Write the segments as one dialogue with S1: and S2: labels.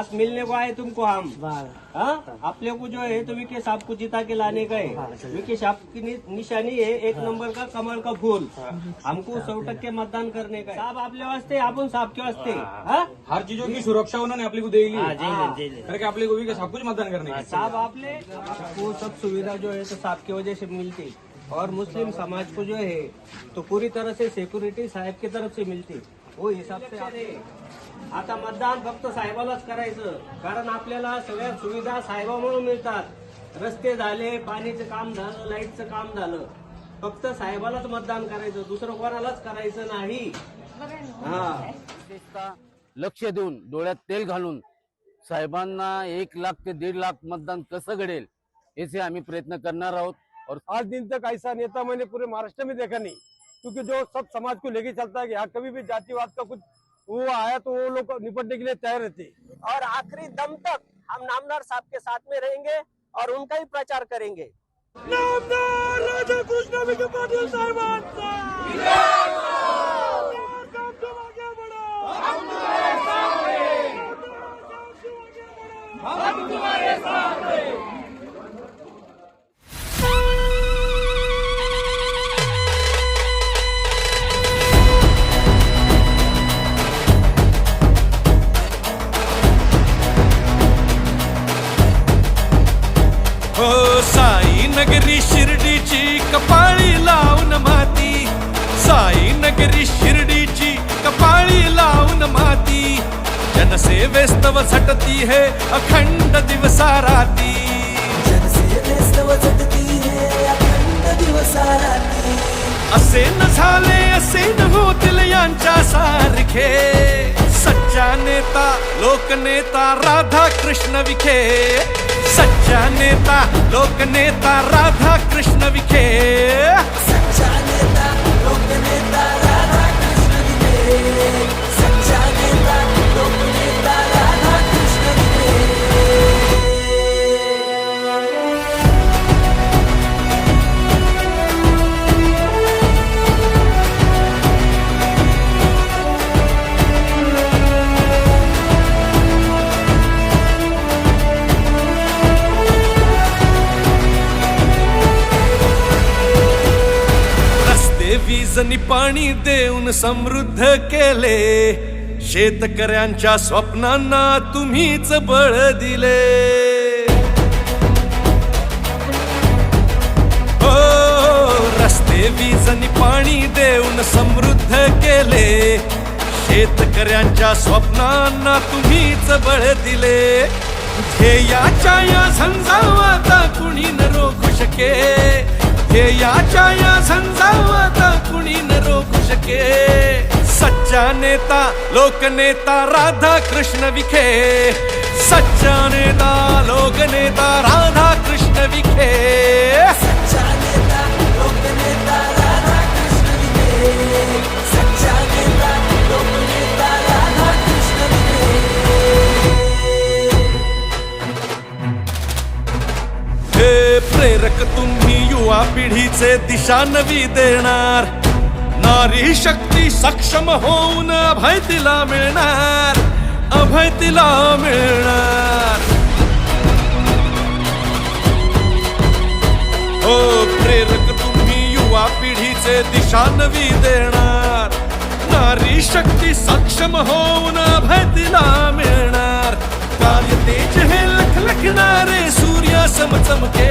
S1: आज मिलने को आए तुमको हम। हाँ? अपने को जो है तो विके साहब को जिता के लाने का है। विके साहब की निशानी है एक नंबर का कमल का फूल हमको सौ टक्के मतदान करने का साहब आपले वास्ते आपण साहब के वास्ते। हाँ।
S2: हर चीज़ों की सुरक्षा उन्होंने अपने को दे ली।
S3: हाँ, जय हिंद, जय हिंद।
S2: करके अपने को भी सब कुछ मतदान करने का
S1: साहब आपने आपको सब सुविधा जो है तो साहब की वजह से मिलती। और मुस्लिम समाज को जो है तो पूरी तरह से सिक्युरिटी साहेब की तरफ से मिळते हो हिसाब से आता मतदान फक्त साहेबालाच करायचं कारण आपल्याला सगळ्या सुविधा साहेबामुळे मिळतात. रस्ते झाले पाणीचं काम झालं लाईटचं काम झालं. फक्त साहेबालाच मतदान करायचं दुसरं कोणालाच करायचं नाही. हा.
S4: लक्ष देऊन डोळ्यात तेल घालून साहेबांना एक लाख ते दीड लाख मतदान कसं घडेल याचे आम्ही प्रयत्न करणार आहोत. और
S5: आज दिन तक ऐसा नेता मैंने पूरे महाराष्ट्र में देखा नहीं क्योंकि जो सब समाज को लेके चलता है यहाँ कभी भी जातिवाद का कुछ वो आया तो वो लोग निपटने के लिए तैयार रहते
S1: और आखिरी दम तक हम नामदार साहब के साथ में रहेंगे और उनका ही प्रचार करेंगे।
S6: हो साई शिर्डीची कपाळी लावून माती. जनसेवेस्तव झटती हे अखंड दिवसा राती
S7: जनसेवेस्तव झटती हे अखंड दिवसाराती.
S6: असे न झाले असे न होतील यांच्या सारखे. सच्चा नेता लोकनेता राधा कृष्ण विखे. सच्चा नेता लोकनेता राधा कृष्ण विखे. वीजनी पाणी देऊन समृद्ध केले. शेतकऱ्यांच्या स्वप्नांना तुम्हीच बळ दिले. हो रस्ते वीजनी पाणी देऊन समृद्ध केले. शेतकऱ्यांच्या स्वप्नांना तुम्हीच बळ दिले. ध्येयाच्या या झंझावाता कुणी न रोखू शके. हे याच्या या संसावात कुणी न रोखू शके सच्चा नेता लोकनेता राधा कृष्ण विखे. सच्चा नेता लोकनेता राधा कृष्ण विखे. युवा पिढीचे दिशा नवी देणार. नारी शक्ती सक्षम होऊन अभय तिला मिळणार. अभय तिला मिळणार. हो प्रेरक तुम्ही युवा पिढीचे दिशा नवी देणार. नारी शक्ती सक्षम होऊन अभय तिला मिळणार. कार्य तेज हे लखलखणारे सूर्या समचमके.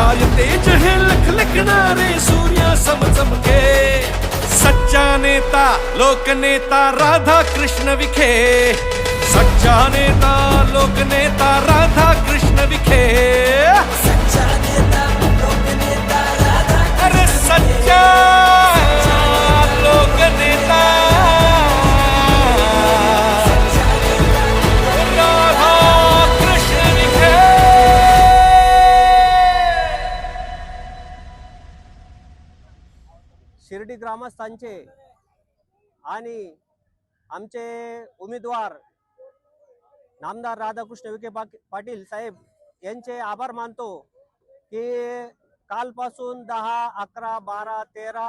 S6: काय तेज हे लखलखणारे सूर्या समचमके सच्चा नेता लोकनेता राधा कृष्ण विखे। सच्चा नेता लोकनेता राधा कृष्ण विखे।
S1: शिर्डी ग्रामस्थांचे आणि आमचे उमेदवार नामदार राधाकृष्ण विखे पाटील साहेब यांचे आभार मानतो की कालपासून दहा अकरा बारा तेरा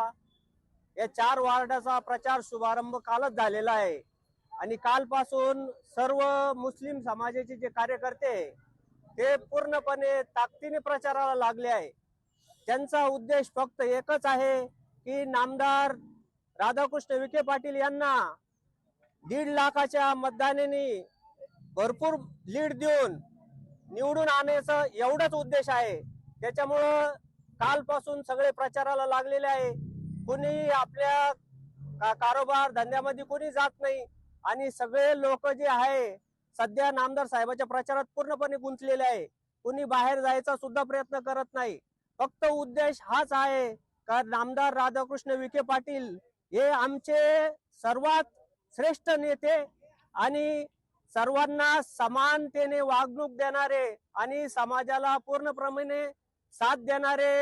S1: या चार वार्डाचा प्रचार शुभारंभ कालच झालेला आहे. आणि कालपासून सर्व मुस्लिम समाजाचे जे कार्यकर्ते ते पूर्णपणे ताकदीने प्रचाराला लागले आहे. त्यांचा उद्देश फक्त एकच आहे की नामदार राधाकृष्ण विखे पाटील यांना दीड लाखाच्या मतदानाने भरपूर लीड देऊन निवडून आणायचं एवढाच उद्देश आहे. त्याच्यामुळं कालपासून सगळे प्रचाराला लागलेले आहे. कोणी आपल्या का- कारोबार धंद्यामध्ये कोणी जात नाही आणि सगळे लोक जे आहे सध्या नामदार साहेबाच्या प्रचारात पूर्णपणे गुंतलेले आहे. कुणी बाहेर जायचा सुद्धा प्रयत्न करत नाही. फक्त उद्देश हाच आहे कारण आमदार राधाकृष्ण विखे पाटील हे आमचे सर्वात श्रेष्ठ नेते आणि सर्वांना समानतेने वागणूक देणारे आणि समाजाला पूर्णप्रमाणे साथ देणारे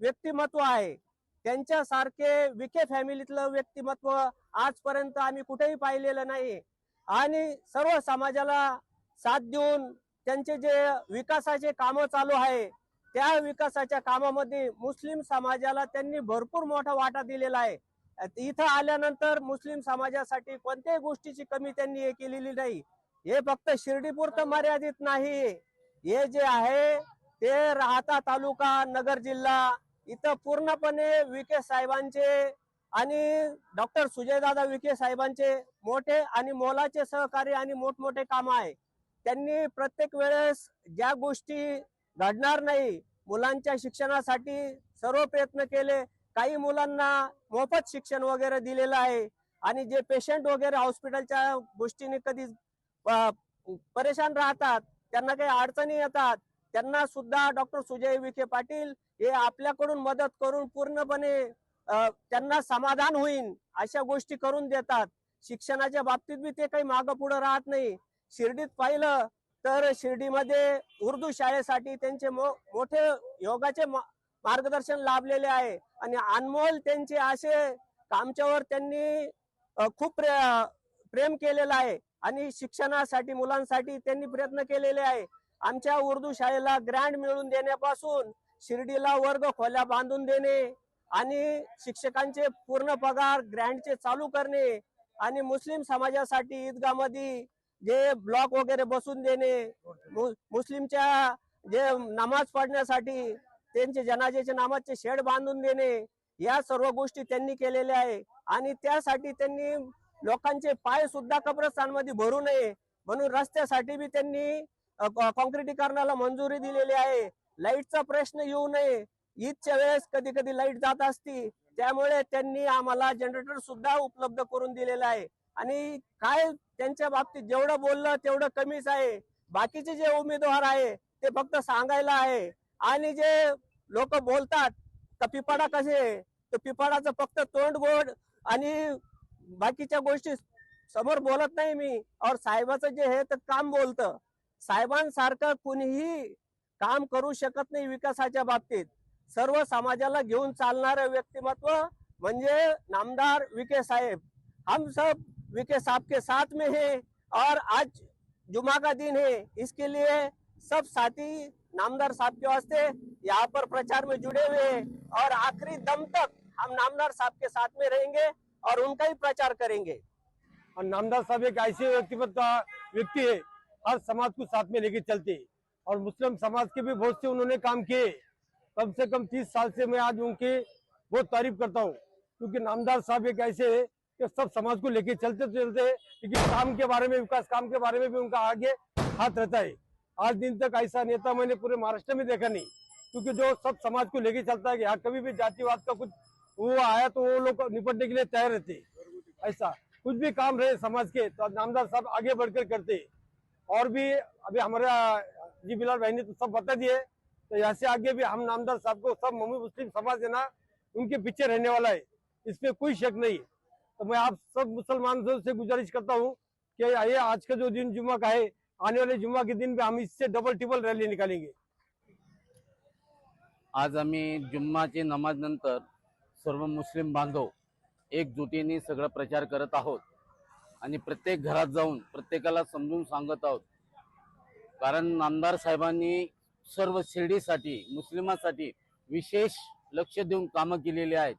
S1: व्यक्तिमत्व आहे. त्यांच्यासारखे विखे फॅमिलीतलं व्यक्तिमत्व आजपर्यंत आम्ही कुठेही पाहिलेलं नाही. आणि सर्व समाजाला साथ देऊन त्यांचे जे विकासाचे कामं चालू आहे त्या विकासाच्या कामामध्ये मुस्लिम समाजाला त्यांनी भरपूर मोठा वाटा दिलेला आहे. इथं आल्यानंतर मुस्लिम समाजासाठी कोणत्याही गोष्टीची कमी त्यांनी हे केलेली नाही. हे फक्त शिर्डीपुरतं मर्यादित नाही. हे जे आहे ते राहता तालुका नगर जिल्हा इथं पूर्णपणे विखे साहेबांचे आणि डॉक्टर सुजयदादा विखे साहेबांचे मोठे आणि मोलाचे सहकार्य आणि मोठमोठे काम आहे. त्यांनी प्रत्येक वेळेस ज्या गोष्टी घडणार नाही मुलांच्या शिक्षणासाठी सर्व प्रयत्न केले. काही मुलांना मोफत शिक्षण वगैरे दिलेलं आहे. आणि जे पेशंट वगैरे हॉस्पिटलच्या गोष्टीने कधी परेशान राहतात त्यांना काही अडचणी येतात त्यांना सुद्धा डॉक्टर सुजय विखे पाटील हे आपल्याकडून मदत करून पूर्णपणे त्यांना समाधान होईल अशा गोष्टी करून देतात. शिक्षणाच्या बाबतीत बी ते काही मागं पुढे राहत नाही. शिर्डीत पाहिलं तर शिर्डीमध्ये उर्दू शाळेसाठी त्यांचे मो- मोठे योगाचे मा- मार्गदर्शन लाभलेले आहे. आणि अनमोल त्यांचे असे आमच्यावर त्यांनी खूप प्रे- प्रेम केलेलं आहे. आणि शिक्षणासाठी मुलांसाठी त्यांनी प्रयत्न केलेले आहे. आमच्या उर्दू शाळेला ग्रँड मिळवून देण्यापासून शिर्डीला वर्ग खोल्या बांधून देणे आणि शिक्षकांचे पूर्ण पगार ग्रँडचे चालू करणे आणि मुस्लिम समाजासाठी ईदगामध्ये जे ब्लॉक वगैरे बसून देणे मु- मुस्लिमच्या जे नमाज पढण्यासाठी त्यांचे जनाजेचे नामाचे शेड बांधून देणे या सर्व गोष्टी त्यांनी केलेल्या आहे. आणि त्यासाठी त्यांनी लोकांचे पाय सुद्धा कब्रस्तानमध्ये भरू नये. म्हणून रस्त्यासाठी बी त्यांनी कॉन्क्रिटीकरणाला मंजुरी दिलेली आहे. लाईटचा प्रश्न येऊ नये. ईदच्या वेळेस कधी कधी लाइट जात असती. त्यामुळे त्यांनी आम्हाला जनरेटर सुद्धा उपलब्ध करून दिलेला आहे. आणि काय त्यांच्या बाबतीत जेवढं बोललं तेवढं कमीच आहे. बाकीचे जे उमेदवार आहे ते फक्त सांगायला आहे. आणि जे लोक बोलतात तर पिपाडा कसे तर पिपाडाचं फक्त तोंड गोड आणि बाकीच्या गोष्टी समोर बोलत नाही मी. और साहेबाचं जे हे तर काम बोलतं. साहेबांसारखं कुणीही काम करू शकत नाही विकासाच्या बाबतीत. सर्व समाजाला घेऊन चालणारं व्यक्तिमत्व म्हणजे नामदार विखे साहेब. हम सब विखे साहब के साथ में है और आज जुमा का दिन है। इसके लिए सब साथी, नामदार साहब के वास्ते यहाँ पर प्रचार में जुड़े हुए हैं और आखिरी दम तक हम नामदार साहब के साथ में रहेंगे और उनका ही प्रचार करेंगे।
S5: और नामदार साहब एक ऐसे व्यक्तिमत्व व्यक्ति है, हर समाज को साथ में लेके चलते और मुस्लिम समाज के भी बहुत से उन्होंने काम किए कम से कम तीस साल से मैं आज उनकी बहुत तारीफ़ करता हूँ, क्योंकि नामदार साहब एक ऐसे कि सब समाज को लेके चलते चलते लेकिन काम के बारे में, विकास काम के बारे में भी उनका आगे हाथ रहता है। आज दिन तक ऐसा नेता मैंने पूरे महाराष्ट्र में देखा नहीं, क्योंकि जो सब समाज को लेके चलता है यहाँ कभी भी जातिवाद का कुछ वो आया तो वो लोग निपटने के लिए तैयार रहते। ऐसा कुछ भी काम रहे समाज के तो नामदार साहब आगे बढ़कर करते और भी अभी हमारा जी बिलाल भाई ने तो सब बता दिए तो यहाँ से आगे भी हम नामदार साहब को सब मम्मी मुस्लिम समाज है ना, उनके पीछे रहने वाला है। इसमें कोई शक नहीं तो मैं आप सब मुसलमानों से गुजारिश करता हूँ कि ये आज का जो दिन जुम्मा का है आने वाले जुम्मा के दिन पे हम इससे डबल टिबल रैली निकालेंगे।
S4: आज आम्ही जुम्माची नमाज नंतर सर्व मुस्लिम बांधव एकजुटीने सगळं प्रचार करत आहोत आणि प्रत्येक घरात जाऊन प्रत्येकाला समजून सांगत आहोत. कारण आमदार साहेबांनी सर्व शिर्डीसाठी मुस्लिमांसाठी विशेष लक्ष देऊन कामं केलेली आहेत.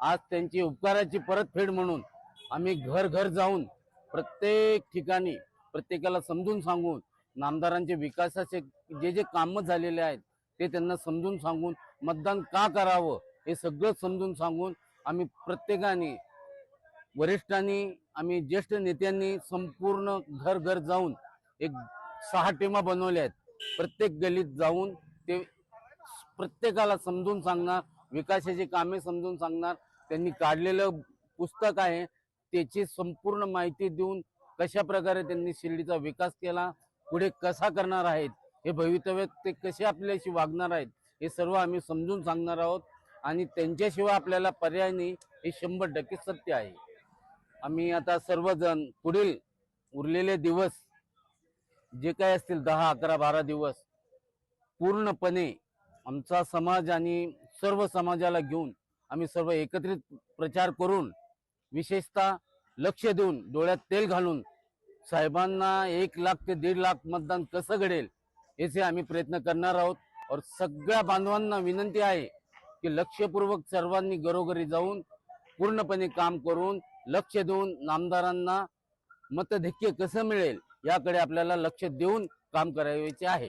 S4: आज त्यांची उपकाराची परतफेड म्हणून आम्ही घर घर जाऊन प्रत्येक ठिकाणी प्रत्येकाला समजून सांगून नामदारांचे विकासाचे जे जे कामं झालेले आहेत ते त्यांना समजून सांगून मतदान का करावं हे सगळं समजून सांगून आम्ही प्रत्येकाने वरिष्ठांनी आम्ही ज्येष्ठ नेत्यांनी संपूर्ण घर घर जाऊन एक सहा टीमा बनवल्या आहेत. प्रत्येक गलीत जाऊन ते प्रत्येकाला समजून सांगणार विकासाची कामे समजून सांगणार त्यांनी काढलेलं पुस्तक आहे त्याची संपूर्ण माहिती देऊन कशा प्रकारे त्यांनी शिर्डीचा विकास केला पुढे कसा करणार आहेत हे भवितव्यात ते कसे आपल्याशी वागणार आहेत हे सर्व आम्ही समजून सांगणार आहोत आणि त्यांच्याशिवाय आपल्याला पर्याय नाही हे शंभर टक्के सत्य आहे. आम्ही आता सर्वजण पुढील उरलेले दिवस जे काय असतील दहा अकरा बारा दिवस पूर्णपणे आमचा समाज आणि सर्व समाजाला घेऊन आम्ही सर्व एकत्रित प्रचार करून विशेषतः लक्ष देऊन डोळ्यात तेल घालून साहेबांना एक लाख ते दीड लाख मतदान कसं घडेल याचे आम्ही प्रयत्न करणार आहोत. और सगळ्या बांधवांना विनंती आहे की लक्षपूर्वक सर्वांनी घरोघरी जाऊन पूर्णपणे काम करून लक्ष देऊन नामदारांना मतधिक्य कसं मिळेल याकडे आपल्याला लक्ष देऊन काम करायचे आहे.